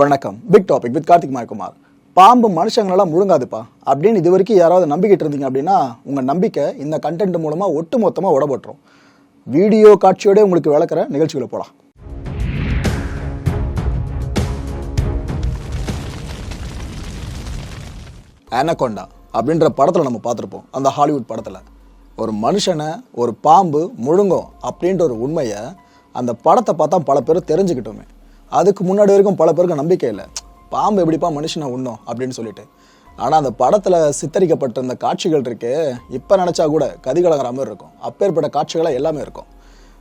வணக்கம். Big topic with Karthik Mayakumar. பாம்பு மனுஷங்களெல்லாம் முழுங்காதுப்பா. அப்படின்னு இது வரைக்கும் யாராவது நம்பிக்கிட்டு இருந்தீங்க அப்படின்னா உங்கள் நம்பிக்கை இந்த கண்டென்ட் மூலமாக ஒட்டு மொத்தமாக உடப்பட்டுரும் வீடியோ காட்சியோடய உங்களுக்கு விளக்குற நிகழ்ச்சிகளை போகலாம் ஆனகொண்டா அப்படின்ற படத்தில் நம்ம பார்த்துருப்போம். அந்த ஹாலிவுட் படத்தில். ஒரு மனுஷனை ஒரு பாம்பு முழுங்கும் அப்படின்ற ஒரு உண்மையை அந்த படத்தை பார்த்தா பல பேர் தெரிஞ்சுக்கிட்டோமே. அதுக்கு முன்னாடி வரைக்கும் பல பேருக்கு நம்பிக்கை இல்லை. பாம்பு எப்படிப்பா மனுஷனை உண்ணும் அப்படின்னு சொல்லிட்டு. ஆனால் அந்த படத்தில் சித்தரிக்கப்பட்டிருந்த காட்சிகள் இருக்கு இப்போ நினச்சா கூட கதிகலங்கிற மாதிரி இருக்கும். அப்பேற்பட்ட காட்சிகளாக எல்லாமே இருக்கும்.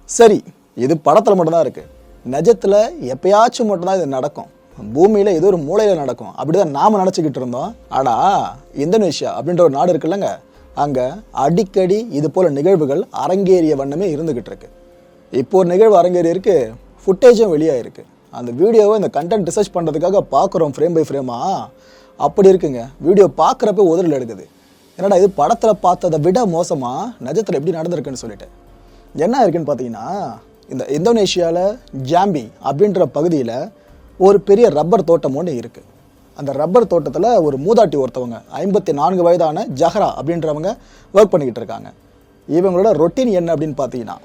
சரி இது படத்தில் மட்டும்தான் இருக்குது நிஜத்தில் எப்பயாச்சும் மட்டும்தான் இது நடக்கும். பூமியில் ஏதோ ஒரு மூலையில் நடக்கும். அப்படிதான் நாம் நினச்சிக்கிட்டு இருந்தோம். ஆனால் இந்தோனேஷியா அப்படின்ற ஒரு நாடு இருக்குல்லங்க. அங்கே அடிக்கடி இது போல் நிகழ்வுகள் அரங்கேறிய வண்ணமே இருந்துக்கிட்டு இருக்கு. இப்போ ஒரு நிகழ்வு அரங்கேறி இருக்குது ஃபுட்டேஜும் வெளியாயிருக்கு. அந்த வீடியோவை இந்த கண்டென்ட் ரிசர்ச் பண்ணுறதுக்காக பார்க்குறோம் ஃப்ரேம் பை ஃப்ரேமா அப்படி இருக்குங்க. வீடியோ பார்க்குறப்ப உதறல் எடுக்குது. என்னடா இது படத்தில் பார்த்ததை விட மோசமாக நிஜத்தில் எப்படி நடந்திருக்குன்னு சொல்லிட்டு. என்ன இருக்குன்னு பார்த்தீங்கன்னா இந்த இந்தோனேஷியாவில் ஜாம்பி அப்படின்ற பகுதியில் ஒரு பெரிய ரப்பர் தோட்டம் ஒன்று இருக்குது அந்த ரப்பர் தோட்டத்தில் ஒரு மூதாட்டி ஒருத்தவங்க ஐம்பத்தி நான்கு வயதான ஜஹரா அப்படின்றவங்க ஒர்க் பண்ணிக்கிட்டு இருக்காங்க. இவங்களோட ரொட்டீன் என்ன அப்படின்னு பார்த்தீங்கன்னா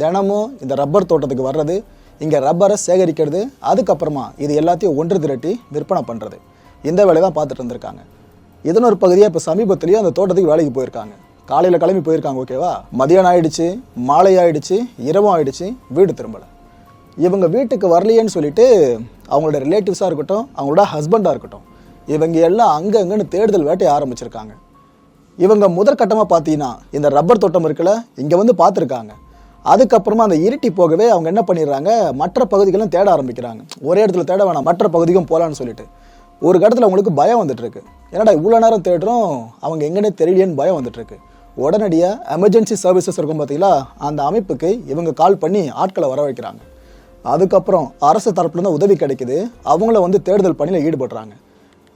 தினமும் இந்த ரப்பர் தோட்டத்துக்கு வர்றது இங்கே ரப்பரை சேகரிக்கிறது அதுக்கப்புறமா இது எல்லாத்தையும் ஒன்று திரட்டி விற்பனை பண்ணுறது இந்த வேலையை தான் பார்த்துட்டு இருந்திருக்காங்க. இதன் ஒரு பகுதியாக இப்போ சமீபத்துலேயும் அந்த தோட்டத்துக்கு வேலைக்கு போயிருக்காங்க. காலையில் கிளம்பி போயிருக்காங்க ஓகேவா மதியானம் ஆயிடுச்சு மாலை ஆயிடுச்சு இரவும் ஆயிடுச்சு வீடு திரும்பலை. இவங்க வீட்டுக்கு வரலையேன்னு சொல்லிட்டு அவங்களோட ரிலேட்டிவ்ஸாக இருக்கட்டும் அவங்களோட ஹஸ்பண்டாக இருக்கட்டும் இவங்க எல்லாம் அங்கங்கன்னு தேடுதல் வேட்டையை ஆரம்பிச்சிருக்காங்க. இவங்க முதற்கட்டமாக பார்த்தீங்கன்னா இந்த ரப்பர் தோட்டம் இருக்குல்ல இங்கே வந்து பார்த்துருக்காங்க. அதுக்கப்புறமா அந்த இருட்டி போகவே அவங்க என்ன பண்ணிடுறாங்க மற்ற பகுதிகளும் தேட ஆரம்பிக்கிறாங்க. ஒரே இடத்துல தேட வேணாம் மற்ற பகுதிக்கும் போகலான்னு சொல்லிட்டு. ஒரு கட்டத்தில் அவங்களுக்கு பயம் வந்துட்டுருக்கு. ஏன்னாடா என்னடா இவ்வளோ நேரம் தேடுறோம் அவங்க எங்கன்னே தெரியலையேன்னு பயம் வந்துட்டுருக்கு. உடனடியாக எமர்ஜென்சி சர்வீசஸ் இருக்கும் பார்த்தீங்களா அந்த அமைப்புக்கு இவங்க கால் பண்ணி ஆட்களை வர வைக்கிறாங்க. அதுக்கப்புறம் அரசு தரப்புலேருந்து உதவி கிடைக்குது அவங்கள வந்து தேடுதல் பணியில் ஈடுபடுறாங்க.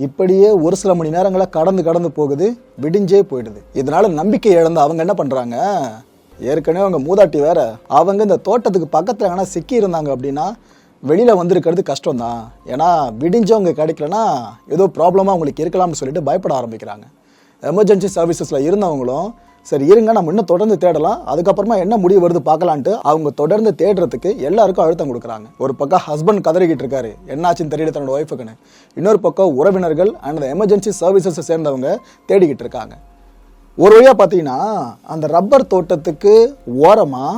இப்படியே ஒரு சில மணி நேரங்களாக கடந்து கடந்து போகுது விடிஞ்சே போயிடுது. இதனால் நம்பிக்கை இழந்த அவங்க என்ன பண்ணுறாங்க ஏற்கனவே அவங்க மூதாட்டி வேற அவங்க இந்த தோட்டத்துக்கு பக்கத்தில் எங்கன்னா சிக்கி இருந்தாங்க அப்படின்னா வெளியில் வந்திருக்கிறது கஷ்டம்தான். ஏன்னா விடிஞ்சவங்க கிடைக்கலனா ஏதோ ப்ராப்ளமாக அவங்களுக்கு இருக்கலாம்னு சொல்லிட்டு பயப்பட ஆரம்பிக்கிறாங்க. எமர்ஜென்சி சர்வீசஸில் இருந்தவங்களும் சரி இருங்க நம்ம இன்னும் தொடர்ந்து தேடலாம். அதுக்கப்புறமா என்ன முடிவு வருது பார்க்கலான்ட்டு அவங்க தொடர்ந்து தேடுறதுக்கு எல்லாருக்கும் அழுத்தம் கொடுக்குறாங்க. ஒரு பக்கம் ஹஸ்பண்ட் கதறிக்கிட்டு இருக்காரு. என்னாச்சுன்னு தெரியல தன்னோட ஒய்ஃபுக்குன்னு இன்னொரு பக்கம் உறவினர்கள் அண்ட் எமர்ஜென்சி சர்வீசஸை சேர்ந்தவங்க தேடிக்கிட்டு இருக்காங்க. ஒரு வழியாக பார்த்தீங்கன்னா அந்த ரப்பர் தோட்டத்துக்கு ஓரமாக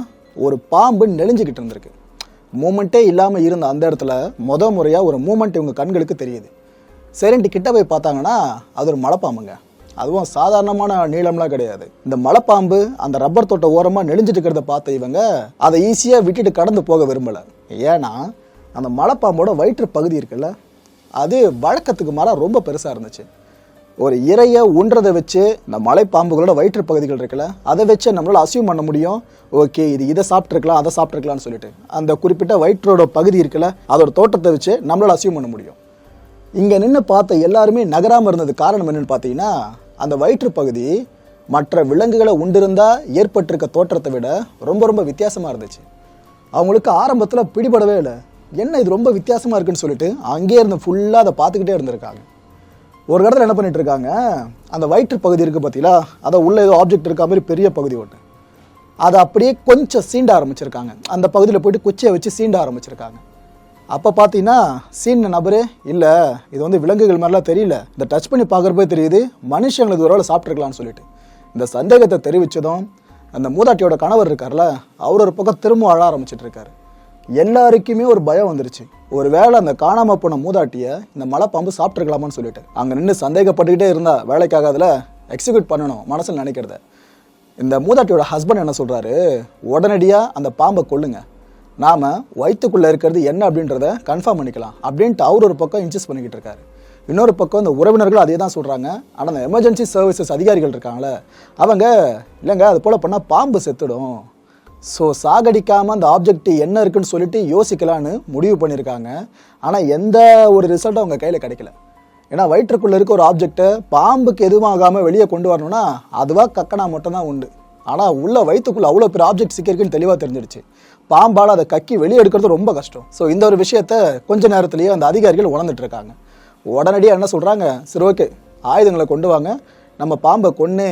ஒரு பாம்பு நெளிஞ்சிக்கிட்டு இருந்திருக்கு. மூமெண்ட்டே இல்லாமல் இருந்த அந்த இடத்துல முத முறையாக ஒரு மூமெண்ட் இவங்க கண்களுக்கு தெரியுது. சரின்ட்டு கிட்ட போய் பார்த்தாங்கன்னா அது ஒரு மலைப்பாம்புங்க. அதுவும் சாதாரணமான நீளம்லாம் கிடையாது. இந்த மலைப்பாம்பு அந்த ரப்பர் தோட்ட ஓரமாக நெளிஞ்சிட்டு இருக்கிறத பார்த்த இவங்க அதை ஈஸியாக விட்டுட்டு கடந்து போக விரும்பலை. ஏன்னா அந்த மலைப்பாம்போட வயிற்று பகுதி இருக்குல்ல அது வழக்கத்துக்கு மாறாக ரொம்ப பெருசாக இருந்துச்சு. ஒரு இறையை உன்றதை வச்சு இந்த மலைப்பாம்புகளோட வயிற்று பகுதிகள் இருக்குல்ல அதை வச்சு நம்மளால் அசியூம் பண்ண முடியும். ஓகே இது இதை சாப்பிட்ருக்கலாம் அதை சாப்பிட்ருக்கலாம்னு சொல்லிட்டு. அந்த குறிப்பிட்ட வயிற்றோட பகுதி இருக்குல்ல அதோட தோட்டத்தை வச்சு நம்மளால் அசியூம் பண்ண முடியும். இங்கே நின்று பார்த்த எல்லாருமே நகராமல் இருந்தது காரணம் என்னென்னு பார்த்தீங்கன்னா அந்த வயிற்று பகுதி மற்ற விலங்குகளை உண்டிருந்தால் ஏற்பட்டிருக்க தோற்றத்தை விட ரொம்ப ரொம்ப வித்தியாசமாக இருந்துச்சு. அவங்களுக்கு ஆரம்பத்தில் பிடிபடவே இல்லை. என்ன இது ரொம்ப வித்தியாசமாக இருக்குன்னு சொல்லிட்டு அங்கேயே இருந்து ஃபுல்லாக அதை பார்த்துக்கிட்டே இருந்திருக்காங்க. ஒரு இடத்துல என்ன பண்ணிட்டு இருக்காங்க அந்த வயிற்று பகுதி இருக்குது பார்த்தீங்களா அதை உள்ள ஏதோ ஆப்ஜெக்ட் இருக்க மாதிரி பெரிய பகுதி ஒன்று அதை அப்படியே கொஞ்சம் சீண்ட ஆரம்பிச்சிருக்காங்க. அந்த பகுதியில் போயிட்டு குச்சியை வச்சு சீண்ட ஆரம்பிச்சிருக்காங்க. அப்போ பார்த்தீங்கன்னா சீன நபரே இல்லை இது வந்து விலங்குகள் மாதிரிலாம் தெரியல. இந்த டச் பண்ணி பார்க்குறப்பே தெரியுது மனுஷங்களுக்கு ஒரு வேளை சாப்பிட்ருக்கலாம்னு சொல்லிட்டு. இந்த சந்தேகத்தை தெரிவித்ததும் அந்த மூதாட்டியோட கணவர் இருக்கார்ல அவர் ஒரு பக்கம் திரும்ப அழ ஆரம்பிச்சிட்டு இருக்காரு. எல்லாருக்குமே ஒரு பயம் வந்துருச்சு. ஒரு வேளை அந்த காணாம போன மூதாட்டியை இந்த மலை பாம்பு சாப்பிட்ருக்கலாமான்னு சொல்லிட்டு. அங்கே நின்று சந்தேகப்பட்டுக்கிட்டே இருந்தா அதில் எக்ஸிக்யூட் பண்ணணும் மனசில் நினைக்கிறத. இந்த மூதாட்டியோட ஹஸ்பண்ட் என்ன சொல்கிறாரு உடனடியாக அந்த பாம்பை கொல்லுங்க. நாம் வயிற்றுக்குள்ளே இருக்கிறது என்ன அப்படின்றத கன்ஃபார்ம் பண்ணிக்கலாம் அப்படின்ட்டு அவர் ஒரு பக்கம் இன்சிஸ் பண்ணிக்கிட்டு இருக்காரு. இன்னொரு பக்கம் இந்த உறவினர்கள் அதே தான் சொல்கிறாங்க ஆனால் அந்த எமர்ஜென்சி சர்வீசஸ் அதிகாரிகள் இருக்காங்களே அவங்க இல்லைங்க அது போல் பண்ணால் பாம்பு செத்துடும். ஸோ சாகடிக்காமல் அந்த ஆப்ஜெக்ட் என்ன இருக்குன்னு சொல்லிட்டு யோசிக்கலான்னு முடிவு பண்ணியிருக்காங்க. ஆனால் எந்த ஒரு ரிசல்ட்டும் அவங்க கையில் கிடைக்கல. ஏன்னா வயிற்றுக்குள்ளே இருக்க ஒரு ஆப்ஜெக்டை பாம்புக்கு எதுவும் ஆகாமல் வெளியே கொண்டு வரணும்னா அதுவாக கக்கனா மட்டும்தான் உண்டு. ஆனால் உள்ள வயிற்றுக்குள்ள அவ்வளோ பெரிய ஆப்ஜெக்ட் சிக்கிருக்குன்னு தெளிவாக தெரிஞ்சிடுச்சு பாம்பால் அதை கக்கி வெளியே எடுக்கிறது ரொம்ப கஷ்டம். ஸோ இந்த ஒரு விஷயத்த கொஞ்ச நேரத்துலேயே அந்த அதிகாரிகள் உணர்ந்துட்டு இருக்காங்க உடனடியாக என்ன சொல்கிறாங்க சரி ஓகே ஆயுதங்களை கொண்டு வாங்க. நம்ம பாம்பை கொன்று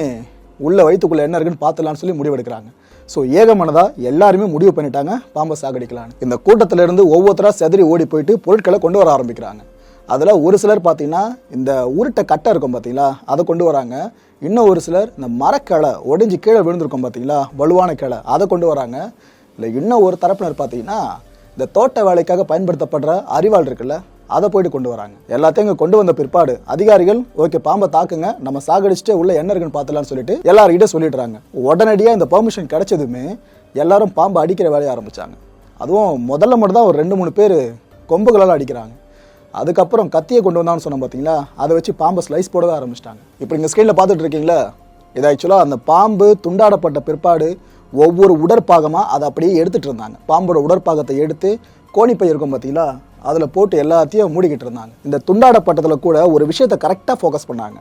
உள்ள வயிற்றுக்குள்ளே என்ன இருக்குன்னு பார்த்துலான்னு சொல்லி முடிவெடுக்கிறாங்க. ஸோ ஏகமனதாக எல்லாருமே முடிவு பண்ணிட்டாங்க. பாம்பை சாகடிக்கலான்னு இந்த கூட்டத்திலேருந்து ஒவ்வொருத்தராக செதறி ஓடி போயிட்டு பொருட்களை கொண்டு வர ஆரம்பிக்கிறாங்க. அதில் ஒரு சிலர் பார்த்தீங்கன்னா இந்த உருட்டை கட்டை இருக்கும் பார்த்தீங்களா அதை கொண்டு வராங்க. இன்னும் ஒரு சிலர் இந்த மரக்கிளை ஒடிஞ்சு கீழே விழுந்திருக்கும் பார்த்தீங்களா வலுவான கிளை அதை கொண்டு வராங்க. இல்லை இன்னும் ஒரு தரப்பினர் பார்த்தீங்கன்னா இந்த தோட்ட வேலைக்காக பயன்படுத்தப்படுற அரிவாள் இருக்குல்ல அதை போயிட்டு கொண்டு வராங்க. எல்லாத்தையும் இங்கே கொண்டு வந்த பிற்பாடு அதிகாரிகள் ஓகே பாம்பை தாக்குங்க. நம்ம சாகடிச்சுட்டு உள்ள என்ன இருக்குன்னு பார்த்துலாம்னு சொல்லிட்டு எல்லார்கிட்ட சொல்லிடுறாங்க. உடனடியாக இந்த பெர்மிஷன் கிடைச்சதுமே எல்லாரும் பாம்பை அடிக்கிற வேலையை ஆரம்பித்தாங்க அதுவும் முதல்ல மட்டும் தான் ஒரு ரெண்டு மூணு பேர் கொம்புகளால் அடிக்கிறாங்க. அதுக்கப்புறம் கத்தியை கொண்டு வந்தான்னு சொன்னோம் பார்த்தீங்களா அதை வச்சு பாம்பை ஸ்லைஸ் போடவே ஆரம்பிச்சிட்டாங்க. இப்போ இங்கே ஸ்க்ரீனில் பார்த்துட்டு இருக்கீங்களா? இது ஆக்சுவலாக அந்த பாம்பு துண்டாடப்பட்ட பிற்பாடு ஒவ்வொரு உடற்பாகமாக அதை அப்படியே எடுத்துகிட்டு இருந்தாங்க. பாம்போட உடற்பாகத்தை எடுத்து கோணிப்பை இருக்கும் பார்த்தீங்களா அதில் போட்டு எல்லாத்தையும் மூடிக்கிட்டு இருந்தாங்க. இந்த துண்டாடப்பட்டதில் கூட ஒரு விஷயத்தை கரெக்டாக ஃபோக்கஸ் பண்ணாங்க.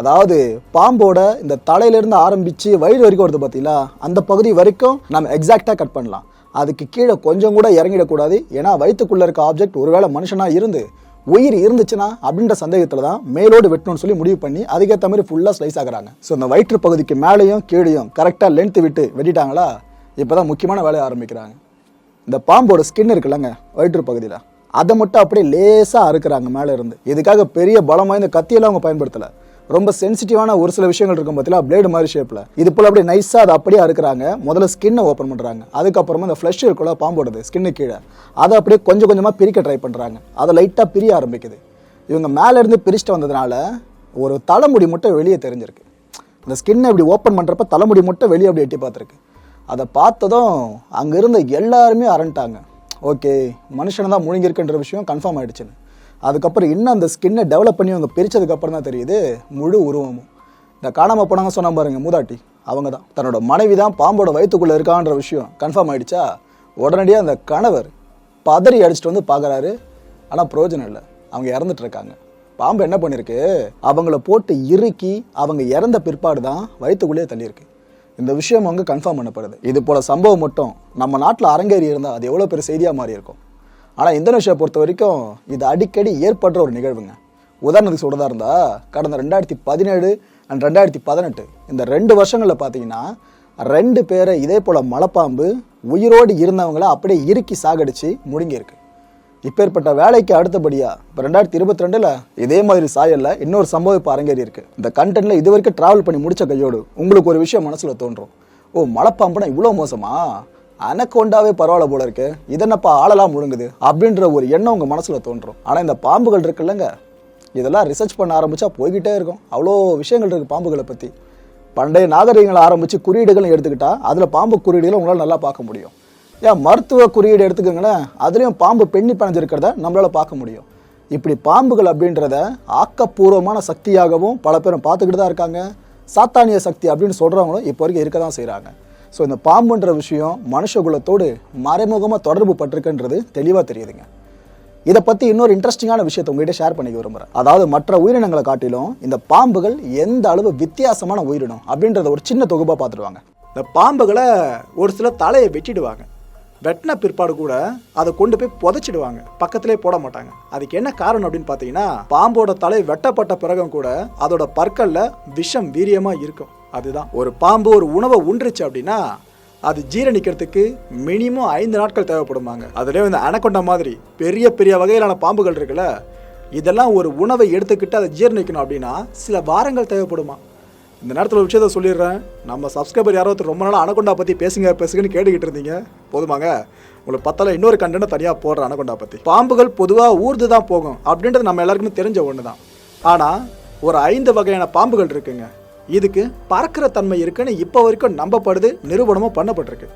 அதாவது பாம்போட இந்த தலையிலேருந்து ஆரம்பித்து வயிறு வரைக்கும் வருது பார்த்தீங்களா அந்த பகுதி வரைக்கும் நம்ம எக்ஸாக்டாக கட் பண்ணலாம். அதுக்கு கீழே கொஞ்சம் கூட இறங்கிடக்கூடாது. ஏன்னா வயிற்றுக்குள்ளே இருக்க ஆப்ஜெக்ட் ஒருவேளை மனுஷனாக இருந்து உயிர் இருந்துச்சுன்னா அப்படின்ற சந்தேகத்தில் தான் மேலோடு வெட்டணும்னு சொல்லி முடிவு பண்ணி அதுக்கேற்ற மாதிரி ஃபுல்லாக ஸ்லைஸ் ஆகுறாங்க. ஸோ இந்த வயிற்று பகுதிக்கு மேலேயும் கீழேயும் கரெக்டாக லென்த்து விட்டு வெட்டிட்டாங்களா? இப்போ தான் முக்கியமான வேலையை ஆரம்பிக்கிறாங்க. இந்த பாம்போட ஸ்கின் இருக்குல்லங்க வயிற்று பகுதியில். அதை மட்டும் அப்படியே லேசாக அறுக்கிறாங்க மேலே இருந்து இதுக்காக பெரிய பலம் வாய்ந்த கத்தியெல்லாம் அவங்க பயன்படுத்தலை. ரொம்ப சென்சிட்டிவான ஒரு சில விஷயங்கள் இருக்கும் பார்த்தீங்களா பிளேடு மாதிரி ஷேப்பில் இது போல் அப்படியே நைஸாக அதை அப்படியே அறுக்கிறாங்க. முதல்ல ஸ்கின்னை ஓப்பன் பண்ணுறாங்க அதுக்கப்புறமா இந்த ஃப்ளஷ் இருக்குள்ள பாம்போடுது ஸ்கின்னு கீழே. அதை அப்படியே கொஞ்சம் கொஞ்சமாக பிரிக்க ட்ரை பண்ணுறாங்க அதை லைட்டாக பிரிய ஆரம்பிக்குது. இவங்க மேலே இருந்து பிரிச்சுட்டு வந்ததுனால ஒரு தலைமுடி மட்டும் வெளியே தெரிஞ்சிருக்கு. அந்த ஸ்கின்னை இப்படி ஓப்பன் பண்ணுறப்ப தலைமுடி மட்டும் வெளியே அப்படி எட்டி பார்த்துருக்கு. அதை பார்த்ததும் அங்கே இருந்த எல்லாருமே அரண்டாங்க. ஓகே மனுஷனை தான் முழுங்கிருக்குன்ற விஷயம் கன்ஃபார்ம் ஆகிடுச்சுன்னு அதுக்கப்புறம் இன்னும் அந்த ஸ்கின்னை டெவலப் பண்ணி அவங்க பிரித்ததுக்கப்புறம் தான் தெரியுது முழு உருவமும். இந்த காணாமல் போனாங்க சொன்னால் பாருங்க மூதாட்டி. அவங்க தான் தன்னோட மனைவி தான் பாம்போட வயிற்றுக்குள்ளே இருக்கான்ற விஷயம் கன்ஃபார்ம் ஆகிடுச்சா உடனடியாக அந்த கணவர் பதறி அடிச்சுட்டு வந்து பார்க்குறாரு ஆனால் பிரயோஜனம் இல்லை. அவங்க இறந்துட்டு இருக்காங்க. பாம்பு என்ன பண்ணிருக்கு? அவங்கள போட்டு இறுக்கி அவங்க இறந்த பிற்பாடு தான் வயிற்றுக்குள்ளேயே தள்ளியிருக்கு. இந்த விஷயம் அங்கே கன்ஃபார்ம் பண்ணப்படுது. இது போல சம்பவம் மட்டும் நம்ம நாட்டில் அரங்கேறி இருந்தால் அது எவ்வளோ பெரிய செய்தியாக மாறி இருக்கும். ஆனால் இந்தோனேஷியா பொறுத்த வரைக்கும் இது அடிக்கடி ஏற்படுற ஒரு நிகழ்வுங்க. உதாரணத்துக்கு சொல்கிறதா இருந்தால் கடந்த ரெண்டாயிரத்தி பதினேழு அண்ட் ரெண்டாயிரத்தி பதினெட்டு இந்த ரெண்டு வருஷங்களில் பார்த்தீங்கன்னா ரெண்டு பேரை இதே போல் மலைப்பாம்பு உயிரோடு இருந்தவங்கள அப்படியே இறுக்கி சாகடிச்சு முடுங்கியிருக்கு. இப்பேற்பட்ட வேலைக்கு அடுத்தபடியாக இப்போ ரெண்டாயிரத்தி இருபத்தி ரெண்டில் இதே மாதிரி சாயல்ல இன்னொரு சம்பவம் இப்போ அரங்கேறி இருக்கு. இந்த கண்டென்ட்ல இது வரைக்கும் ட்ராவல் பண்ணி முடிச்ச கையோடு உங்களுக்கு ஒரு விஷயம் மனசில் தோன்றும். ஓ மலைப்பாம்புனா இவ்வளோ மோசமா? அனக்கொண்டாவே பரவாயில்ல போல இருக்கு. இதென்னப்பா ஆளலாம் முழுங்குது அப்படின்ற ஒரு எண்ணம் உங்கள் மனசில் தோன்றும். ஆனால் இந்த பாம்புகள் இருக்குல்லங்க இதெல்லாம் ரிசர்ச் பண்ண ஆரம்பிச்சா போய்கிட்டே இருக்கும். அவ்வளோ விஷயங்கள் இருக்கு பாம்புகளை பற்றி பண்டைய நாகரிகங்களை ஆரம்பித்து குறியீடுகளும் எடுத்துக்கிட்டா அதில் பாம்பு குறியீடுகளை உங்களால் நல்லா பார்க்க முடியும். ஏன் மருத்துவ குறியீடு எடுத்துக்கோங்களேன் அதுலேயும் பாம்பு பெண்ணி பணிஞ்சிருக்கிறத நம்மளால் பார்க்க முடியும். இப்படி பாம்புகள் அப்படின்றத ஆக்கப்பூர்வமான சக்தியாகவும் பல பேரும் பார்த்துக்கிட்டு தான் இருக்காங்க. சாத்தானிய சக்தி அப்படின்னு சொல்கிறவங்களும் இப்போ வரைக்கும் இருக்க தான் செய்கிறாங்க ஸோ இந்த பாம்புன்ற விஷயம் மனுஷ குலத்தோடு மறைமுகமாக தொடர்பு பட்டிருக்குன்றது தெளிவாக தெரியுதுங்க. இதை பற்றி இன்னொரு இன்ட்ரெஸ்டிங்கான விஷயத்தை உங்ககிட்ட ஷேர் பண்ணிக்க விரும்புகிறேன் அதாவது மற்ற உயிரினங்களை காட்டிலும் இந்த பாம்புகள் எந்த அளவு வித்தியாசமான உயிரினம் அப்படின்றத ஒரு சின்ன தொகுப்பாக பார்த்துடுவாங்க இந்த பாம்புகளை ஒரு சில தலையை வெட்டிடுவாங்க. வெட்டின பிற்பாடு கூட அதை கொண்டு போய் புதைச்சிடுவாங்க. பக்கத்திலே போட மாட்டாங்க. அதுக்கு என்ன காரணம் அப்படின்னு பார்த்தீங்கன்னா பாம்போட தலை வெட்டப்பட்ட பிறகும் கூட அதோட பற்களில் விஷம் வீரியமாக இருக்கும். அதுதான். ஒரு பாம்பு ஒரு உணவை உண்டுருச்சு அப்படின்னா அது ஜீரணிக்கிறதுக்கு மினிமம் ஐந்து நாட்கள் தேவைப்படுமாங்க. அதுலேயே இந்த அணக்கொண்ட மாதிரி பெரிய பெரிய வகையிலான பாம்புகள் இருக்குல்ல இதெல்லாம் ஒரு உணவை எடுத்துக்கிட்டு அதை ஜீரணிக்கணும் அப்படின்னா சில வாரங்கள் தேவைப்படுமா? இந்த நேரத்தில் ஒரு விஷயத்த சொல்லிடுறேன். நம்ம சப்ஸ்கிரைபர் யாரோ ஒருத்தர் ரொம்ப நாள் அனகொண்டா பற்றி பேசுங்க பேசுங்கன்னு கேட்டுக்கிட்டு இருந்தீங்க. போதுமாங்க. உங்களுக்கு பத்தால இன்னொரு கண்டனை தனியாக போடுற அனகொண்டா பற்றி பாம்புகள் பொதுவாக ஊர்ந்து தான் போகும். அப்படின்றது நம்ம எல்லாருக்குமே தெரிஞ்ச ஒன்று தான் ஆனால் ஒரு ஐந்து வகையான பாம்புகள் இருக்குங்க. இதுக்கு பறக்கிற தன்மை இருக்குன்னு இப்போ வரைக்கும் நம்பப்படுது நிரூபணமும் பண்ணப்பட்டிருக்கு.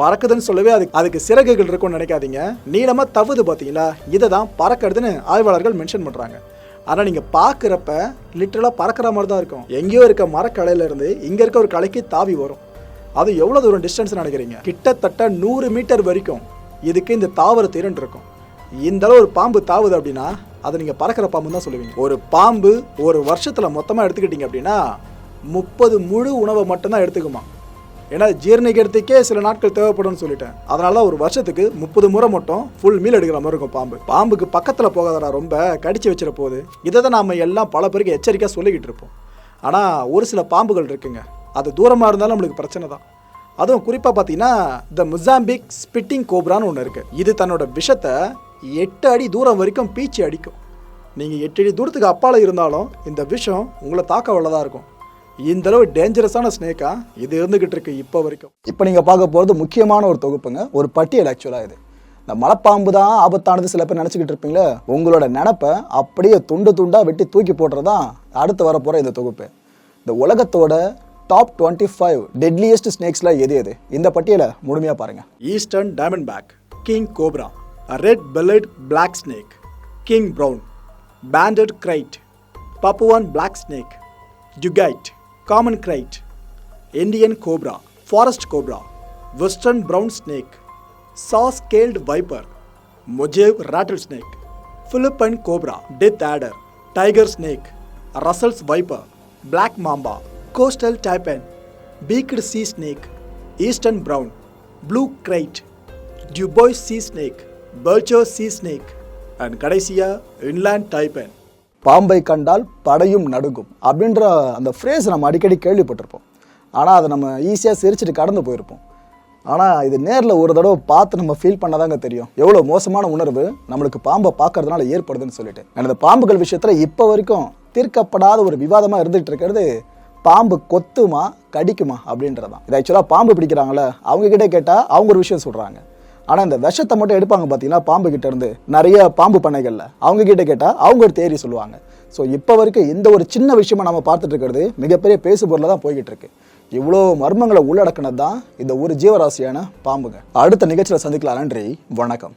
பறக்குதுன்னு சொல்லவே அதுக்கு அதுக்கு சிறகுகள் இருக்கும்னு நினைக்காதீங்க. நீளமாக தவுது பார்த்தீங்களா இதை தான் பறக்கிறதுன்னு ஆய்வாளர்கள் மென்ஷன் பண்ணுறாங்க ஆனால் நீங்கள் பார்க்குறப்ப லிட்டரலாக பறக்கிற மாதிரி தான் இருக்கும். எங்கேயோ இருக்க மரக்கலையிலேருந்து இங்கே இருக்க ஒரு கலைக்கு தாவி வரும். அது எவ்வளோ தூரம் டிஸ்டன்ஸ் நினைக்கிறீங்க? கிட்டத்தட்ட நூறு மீட்டர் வரைக்கும் இதுக்கு இந்த தாவர திறன் இருக்கும். இந்த அளவு ஒரு பாம்பு தாவுது அப்படின்னா அதை நீங்கள் பறக்கிற பாம்பு தான் சொல்லுவீங்க. ஒரு பாம்பு ஒரு வருஷத்தில் மொத்தமாக எடுத்துக்கிட்டீங்க அப்படின்னா முப்பது முழு உணவை மட்டும்தான் எடுத்துக்குமா? ஏன்னா ஜீரணிக்கிறதுக்கே சில நாட்கள் தேவைப்படும்னு சொல்லிட்டேன். அதனால ஒரு வருஷத்துக்கு முப்பது முறை மட்டும் ஃபுல் மீல் எடுக்கிற மாதிரி இருக்கும் பாம்பு. பாம்புக்கு பக்கத்தில் போகாதடா ரொம்ப கடிச்சு வச்சிட போகுது. இதை தான் நாம எல்லாம் பல பேருக்கு எச்சரிக்கையாக சொல்லிக்கிட்டு இருப்போம். ஆனால் ஒரு சில பாம்புகள் இருக்குங்க. அது தூரமாக இருந்தாலும் நம்மளுக்கு பிரச்சனை தான். அதுவும் குறிப்பாக பார்த்தீங்கன்னா த முசாம்பிக் ஸ்பிட்டிங் கோப்ரான்னு ஒன்று இருக்குது இது தன்னோட விஷத்தை எட்டு அடி தூரம் வரைக்கும் பீச்சி அடிக்கும். நீங்கள் எட்டு அடி தூரத்துக்கு அப்பால் இருந்தாலும் இந்த விஷம் உங்களை தாக்க வல்லதாக இருக்கும். இந்த அளவு டேஞ்சரஸான ஸ்னேக்கா இது இருந்துகிட்டு இருக்கு இப்போ வரைக்கும். இப்போ நீங்கள் பார்க்க போகிறது முக்கியமான ஒரு தொகுப்புங்க. ஒரு பட்டியல் ஆக்சுவலாக இது. இந்த மலைப்பாம்பு தான் ஆபத்தானது சில பேர் நினச்சிக்கிட்டு இருப்பீங்களே? உங்களோட நினப்பை அப்படியே துண்டு துண்டாக வெட்டி தூக்கி போடுறதான் அடுத்து வரப்போகிற இந்த தொகுப்பு. இந்த உலகத்தோட டாப் டுவெண்ட்டி ஃபைவ் டெட்லியஸ்ட் ஸ்னேக்ஸில் எது எது? இந்த பட்டியலை முழுமையாக பாருங்கள் eastern diamondback king cobra red bellied black snake king brown banded krait Papuan black snake ஜுகைட் common kite, Indian cobra, forest cobra, western brown snake, saw-scaled viper, mojave rattlesnake, Philippine cobra, death adder, tiger snake, Russell's viper, black mamba, coastal taipan, beaked sea snake, eastern brown, blue crate, Dubois sea snake, Belcher sea snake, and Gadasia inland taipan. பாம்பை கண்டால் படையும் நடுங்கும் அப்படின்ற அந்த phrase நம்ம அடிக்கடி கேள்விப்பட்டிருப்போம். ஆனால் அதை நம்ம ஈஸியாக சிரிச்சிட்டு கடந்து போயிருப்போம். ஆனால் இது நேரில் ஒரு தடவை பார்த்து நம்ம ஃபீல் பண்ணாதாங்க தெரியும். எவ்வளோ மோசமான உணர்வு நம்மளுக்கு பாம்பை பார்க்கறதுனால ஏற்படுதுன்னு சொல்லிட்டு. எனது பாம்புகள் விஷயத்தில் இப்போ வரைக்கும் தீர்க்கப்படாத ஒரு விவாதமாக இருந்துகிட்டு இருக்கிறது பாம்பு கொத்துமா கடிக்குமா அப்படின்றதான் இது ஆக்சுவலாக பாம்பு பிடிக்கிறாங்களே அவங்க கிட்டே கேட்டால் அவங்க ஒரு விஷயம் சொல்கிறாங்க ஆனால் இந்த விஷத்தை மட்டும் எடுப்பாங்க பார்த்தீங்கன்னா பாம்பு கிட்ட இருந்து நிறைய பாம்பு பண்ணைகளில். அவங்க கிட்ட கேட்டால் அவங்க ஒரு தேரி சொல்லுவாங்க. ஸோ இப்போ வரைக்கும் இந்த ஒரு சின்ன விஷயமா நம்ம பார்த்துட்டு இருக்கிறது மிகப்பெரிய பேசு பொருளாக தான் போய்கிட்டு இருக்கு. இவ்வளோ மர்மங்களை உள்ளடக்கினது தான் இந்த ஒரு ஜீவராசியான பாம்புங்க. அடுத்த நிகழ்ச்சியில் சந்திக்கலாம். நன்றி. வணக்கம்.